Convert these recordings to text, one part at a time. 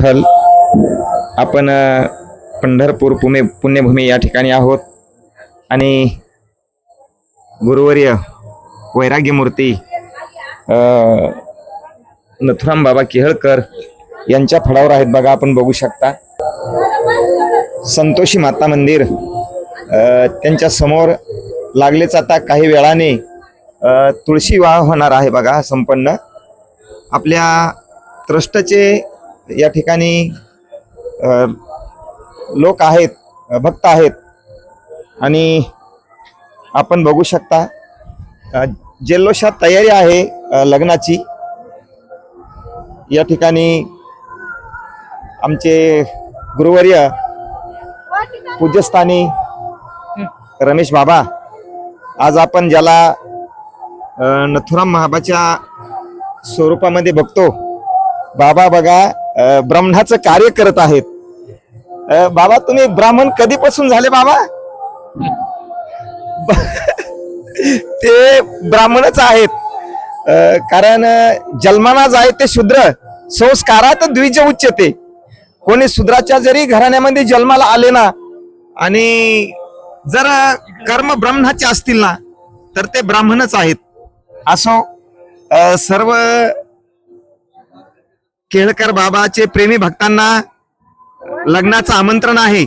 विठ्ठल. आपण पंढरपूर पुणे पुण्यभूमी या ठिकाणी आहोत. आणि गुरुवर्य वैराग्य मूर्ती नथुराम बाबा केहळकर यांच्या फळावर आहेत बघा आपण बघू शकता. संतोषी माता मंदिर त्यांच्यासमोर लागलेच आता काही वेळाने तुळशी विवाह होणार आहे बघा संपन्न. आपल्या ट्रस्टचे या ठिकाणी लोक आहेत भक्त आहेत. आणि आपण बघू शकता जल्लोषात तयारी आहे लग्नाची. या ठिकाणी आमचे गुरुवर्य पूज्यस्थानी रमेश बाबा. आज आपण ज्याला नथुराम महाबाच्या स्वरूपामध्ये बघतो बाबा बघा ब्रह्माचं कार्य करत आहेत. बाबा तुम्ही ब्राह्मण कधीपासून झाले बाबा? ते ब्राह्मणच आहेत. कारण अ, जन्मानाच आहे ते शूद्र संस्कारात द्विज उच्चते कोणी शूद्राच्या जरी घराण्यामध्ये जन्माला आले ना आणि जर कर्म ब्राह्मणाचे असतील ना तर ते ब्राह्मणच आहेत. असो सर्व केळकर बाबाचे प्रेमी भक्तांना लग्नाचं आमंत्रण आहे.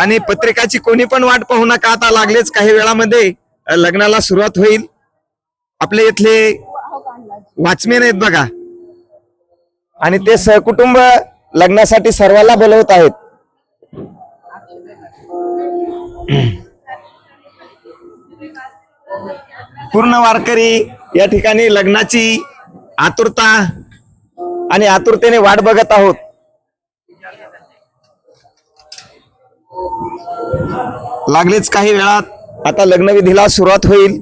आणि पत्रिकाची कोणी पण वाट पाहू नका आता लागलेच काही वेळामध्ये लग्नाला सुरुवात होईल. आपले इथले वाचमेन आहेत बघा. आणि ते सहकुटुंब लग्नासाठी सर्वांना बोलवत आहेत. पूर्ण वारकरी या ठिकाणी लग्नाची आतुरता आणि आतुरतेने वाट बघत आहोत. लागलेच काही वेळात आता लग्नविधीला सुरुवात होईल.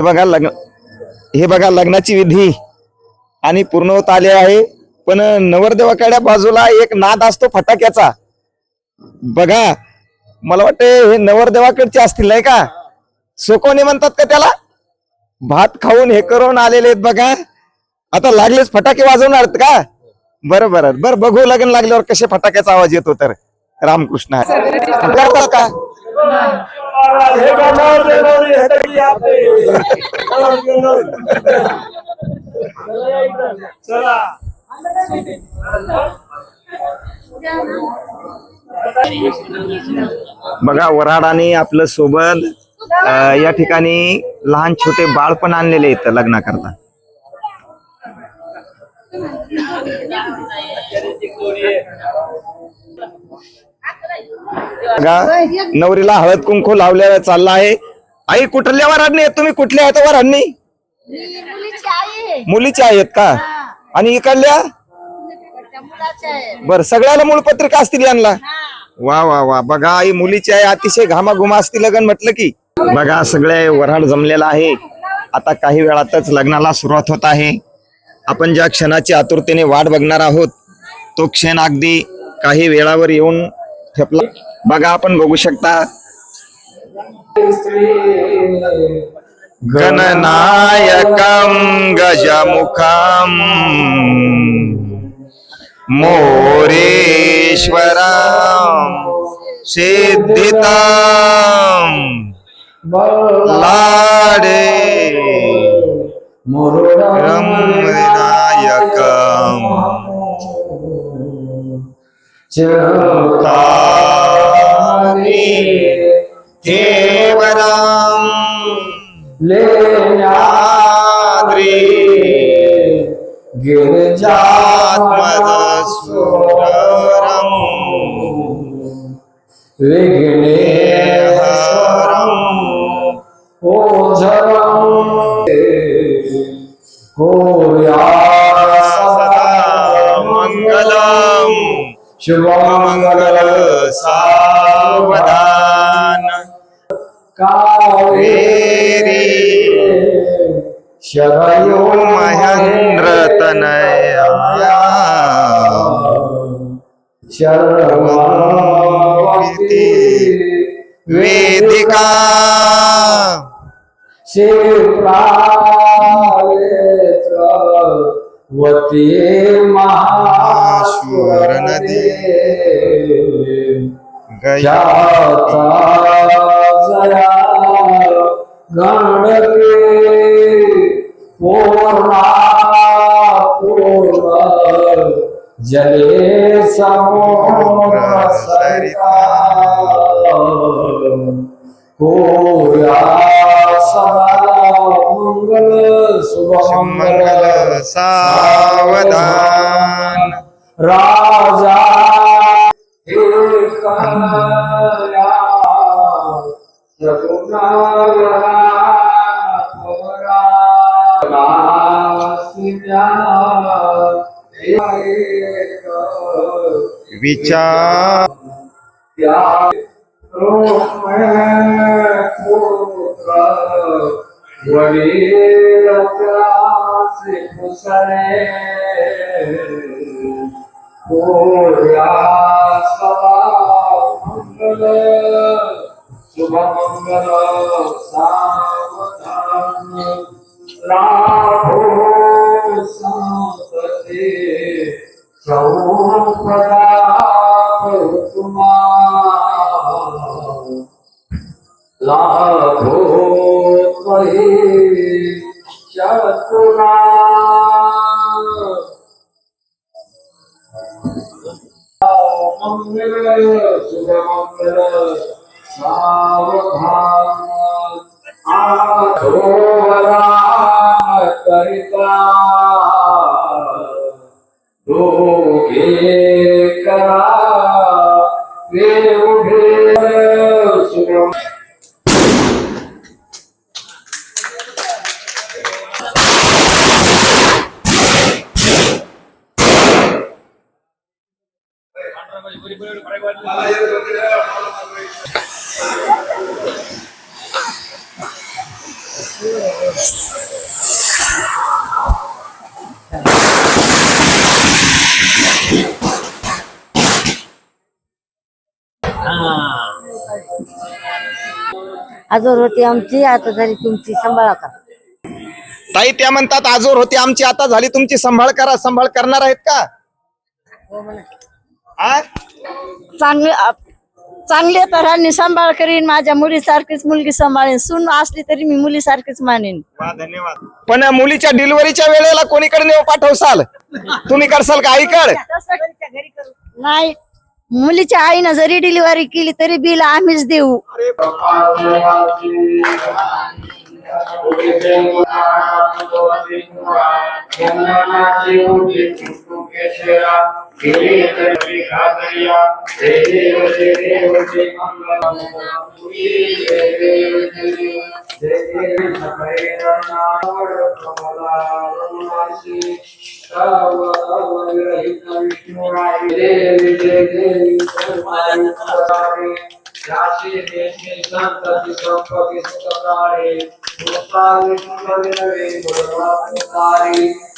बघा लग्न हे बघा लग्नाची विधी आणि पूर्ण होत आले आहे. पण नवरदेवाकड्या बाजूला एक नाद असतो फटाक्याचा. बघा मला वाटते हे नवरदेवाकडचे असतील नाही का? सोकोने म्हणतात का त्याला? भात खाऊन हे करून आलेले आहेत बघा. आता लागलेच फटाके वाजवणार का? बरं बरं बरं. बघू लग्न लागल्यावर कसे फटाक्याचा आवाज येतो तर. रामकृष्ण करतात का? बघा वराड आणि आपलं सोबत या ठिकाणी लहान छोटे बाळ पण आणलेले आहेत लग्नाकरता. नवरीला हळद कुंकू लावलेला चालला आहे. आई कुठल्या वराडणी तुम्ही कुठल्या आहेत वराडणी मी मुलीची आई आहे मुलीचे आहेत का. आणि इकडल्या? बर सगळ्याला मूळ पत्रिका असतील यांना. वा वा वा. बघा आई मुलीची आहे अतिशय घामाघुमा असती लग्न म्हटलं की. बघा सगळे वऱ्हाड जमलेला आहे. आता काही वेळातच लग्नाला सुरुवात होत आहे. आपण ज्या क्षणाची आतुरतेने वाट बघणार आहोत तो क्षण अगदी काही वेळावर येऊन ठेपला. बघा आपण बघू शकता. गणनायकम गजमुखम मोरेश्वरा सिद्धितम। लाडे। रम विनायकम केवलम आद्री मंगलम शुभमंगल सावधान। कावेरी। शरयो महेंद्र तनया शर्वावती वती महाश्वर नदी जया गणके पूर्णा पूर्ण जले समुद्र सरिता कोया सदा शुभ मंगल सावधान। राजा विचार। त्या वडील त्यासी कुसळे पोया सदा मंगल शुभ सावधान राहो संतते चौपदा मंगल सावधान करिता दोघे आजोर होती आमची आता झाली तुमची सांभाळा का ताई त्या म्हणतात आजोर होती आमची आता झाली तुमची सांभाळ करा सांभाळ करणार आहेत का आ? चांगले चांगले तऱ्हांनी सांभाळ करीन माझ्या मुलीसारखीच मुलगी सांभाळीन. सून असली तरी मी मुलीसारखीच मानेन. धन्यवाद. पण मुलीच्या डिलिव्हरीच्या वेळेला कोणीकडे नेऊ पाठवसाल? तुम्ही करसाल का? आईकड नाही मुलीच्या आईनं जरी डिलिव्हरी केली तरी बिल आम्हीच देऊ. योगी आधारित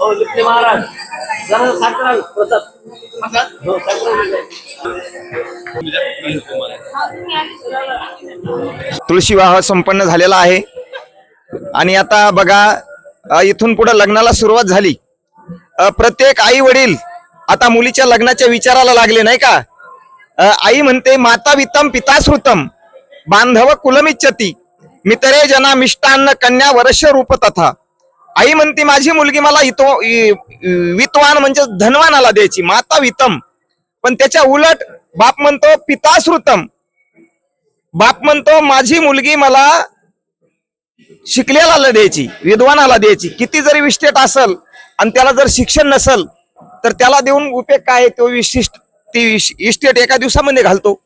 हो लिप्ते महाराज. जरा साखर प्रसाद. हो साखरा तुळशी विवाह संपन्न झालेला आहे. आणि आता बघा इथून पुढे लग्नाला सुरुवात झाली. प्रत्येक आई वडील आता मुलीच्या लग्नाच्या विचाराला लागले नाही का? आई म्हणते माता वितम पिता श्रुतम बांधव कुलमिच्छती मित्रे जना मिष्टान्न कन्या वर्ष रूप तथा. आई म्हणते माझी मुलगी मला इतो इ- वित्वान म्हणजे धनवानाला द्यायची माता वितम पण त्याच्या उलट बाप म्हणतो पिता श्रुतम. बाप म्हणतो माझी मुलगी मला शिकलेला द्यायची विद्वानाला द्यायची किती जरी विस्टेट असल आणि त्याला जर शिक्षण नसल तर त्याला देऊन उपयोग काय आहे? तो विशिष्ट ती इश- इस्टेट एका दिवसामध्ये घालतो.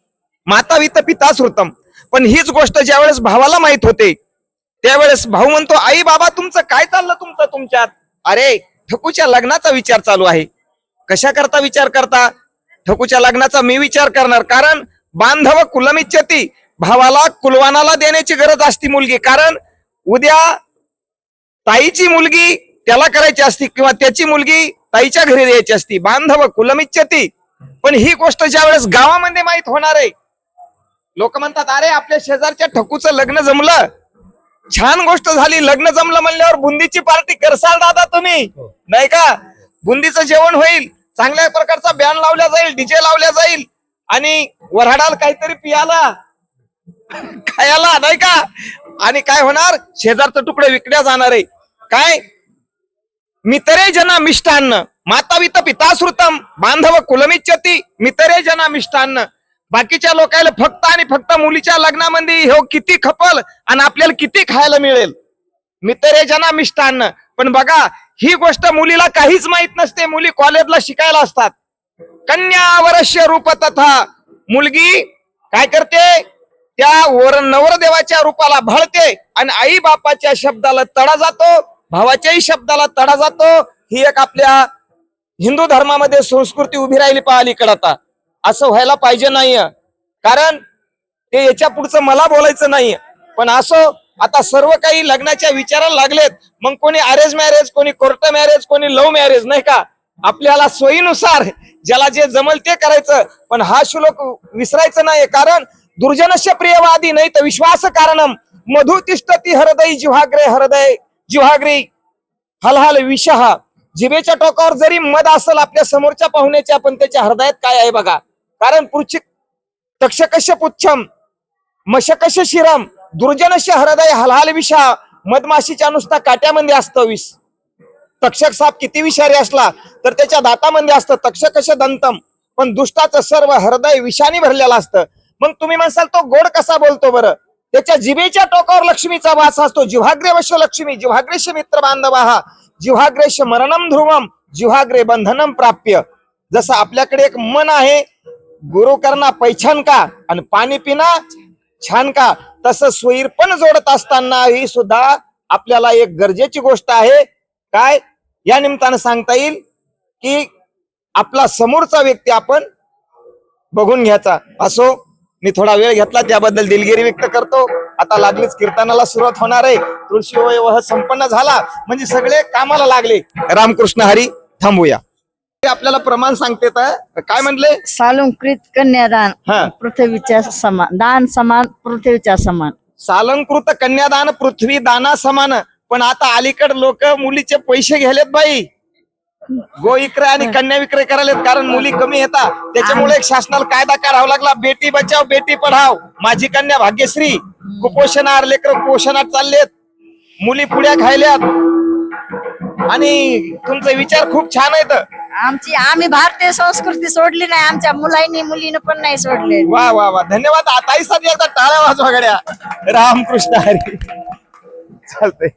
माता वित पिता श्रुतम. पण हीच गोष्ट ज्यावेळेस भावाला माहीत होते त्यावेळेस भाऊ म्हणतो आई बाबा तुमचं काय चाललं तुमचं तुमच्यात? अरे ठकूच्या लग्नाचा विचार चालू आहे. कशा करता विचार करता? ठकूच्या लग्नाचा मी विचार करणार. कारण बांधव कुलमिच्छती भावाला कुलवानाला देण्याची गरज असती मुलगी. कारण उद्या ताईची मुलगी त्याला करायची असती किंवा त्याची मुलगी ताईच्या घरी द्यायची असती बांधव कुलमिच्छती पण ही गोष्ट ज्या वेळेस गावामध्ये माहीत होणार आहे लोक म्हणतात अरे आपल्या शेजारच्या ठकूचं लग्न जमलं. छान गोष्ट झाली लग्न जमलं म्हणल्यावर बुंदीची पार्टी करसाल दादा तुम्ही. नाही का? बुंदीचं जेवण होईल चांगल्या प्रकारचा बॅन लावल्या जाईल डीजे लावल्या जाईल आणि वऱ्हाडाल काहीतरी पियाला खायला नाही का? आणि काय होणार? शेजारचं तुकडे विकल्या जाणार आहे. काय? मितरे जना मिष्टान्न माता वित पिता बांधव कुलमिच्छती. मितरे जना मिष्टान्न बाकीच्या लोकायला फक्त आणि फक्त मुलीच्या लग्नामध्ये हो किती खपल आणि आपल्याला किती खायला मिळेल? मितरे जना मिष्टान्न पण बघा ही गोष्ट मुलीला काहीच माहीत नसते. मुली कॉलेजला शिकायला असतात. कन्यावरश्य रूप तथा मुलगी काय करते? त्या वर नवरदेवाच्या रूपाला भळते आणि आई बापाच्या शब्दाला तडा जातो. भावाच्याही शब्दाला तडा जातो. ही एक आपल्या हिंदू धर्मामध्ये संस्कृती उभी राहिली पाहिली आता. असं व्हायला पाहिजे नाही कारण ते याच्या पुढचं मला बोलायचं नाही पण असो आता सर्व काही लग्नाच्या विचाराला लागलेत. मग कोणी अरेंज मॅरेज कोणी कोर्ट मॅरेज कोणी लव्ह मॅरेज नाही का? आपल्याला सोयीनुसार ज्याला जे जमल ते करायचं. पण हा श्लोक विसरायचं नाही कारण दुर्जनस्य प्रियवादी नाही तर विश्वास कारणम मधुतिष्ठती हृदय जिव्हाग्रे हृदय. जिव्हाग्री हलहल विषहा जिभेच्या टोकावर जरी मध असेल आपल्या समोरच्या पाहुण्याच्या पण त्याच्या हृदयात काय आहे बघा. कारण पुढची तक्षकश पुच्छम मशकश शिरम दुर्जनश हृदय हलहाल विषा मधमाशीच्या नुसता काट्यामध्ये असतं विष. तक्षक साप किती विषारी असला तर त्याच्या दातामध्ये असतं तक्षकश दंतम पण दुष्टाचं सर्व हृदय विषाने भरलेलं असतं. मग तुम्ही म्हणसाल तो गोड कसा बोलतो बरं? त्याच्या जिभेच्या टोकावर लक्ष्मीचा वास असतो. जिव्हाग्रे वश लक्ष्मी जिव्हाग्रेश मित्र बांधवा जिव्हाग्रेश मरणम ध्रुवम जिव्हाग्रे बंधनम प्राप्य. जसं आपल्याकडे एक मन आहे गुरु करणा पैछान का आणि पाणी पिना छान का तसं स्वैर पण जोडत असताना ही सुद्धा आपल्याला एक गरजेची गोष्ट आहे. काय? या निमित्तानं सांगता येईल की आपला समोरचा व्यक्ती आपण बघून घ्यायचा. असो मी थोडा वेळ घेतला त्याबद्दल दिलगिरी व्यक्त करतो. आता लागलीच कीर्तनाला सुरुवात होणार आहे. तुळशी वह संपन्न झाला. म्हणजे सगळे कामाला लागले. रामकृष्ण हरी थांबूया. ते आपल्याला प्रमाण सांगते काय म्हणले? सालंकृत कन्यादान हा. पृथ्वीच्या समान दान समान पृथ्वीच्या समान. सालंकृत कन्यादान पृथ्वी दाना समान. पण आता अलीकड लोक मुलीचे पैसे घ्यालेत बाई. गो विक्रय आणि कन्या विक्रय करायलेत कारण मुली कमी येतात त्याच्यामुळे एक शासनाला कायदा काढावा लागला. बेटी बचाव बेटी पढाव. माझी कन्या भाग्यश्री कुपोषणावर लेकर कुपोषणात चाललेत. मुली पुड्या खायल्यात आणि तुमचे विचार खूप छान आहेत आमची आम्ही भारतीय संस्कृती सोडली नाही आमच्या मुलांनी मुलीनं पण नाही सोडले. वा वा वा. धन्यवाद. ताईसाठी एकदा टाळ्या वाजवा गड्या. रामकृष्ण हरी. चालतंय.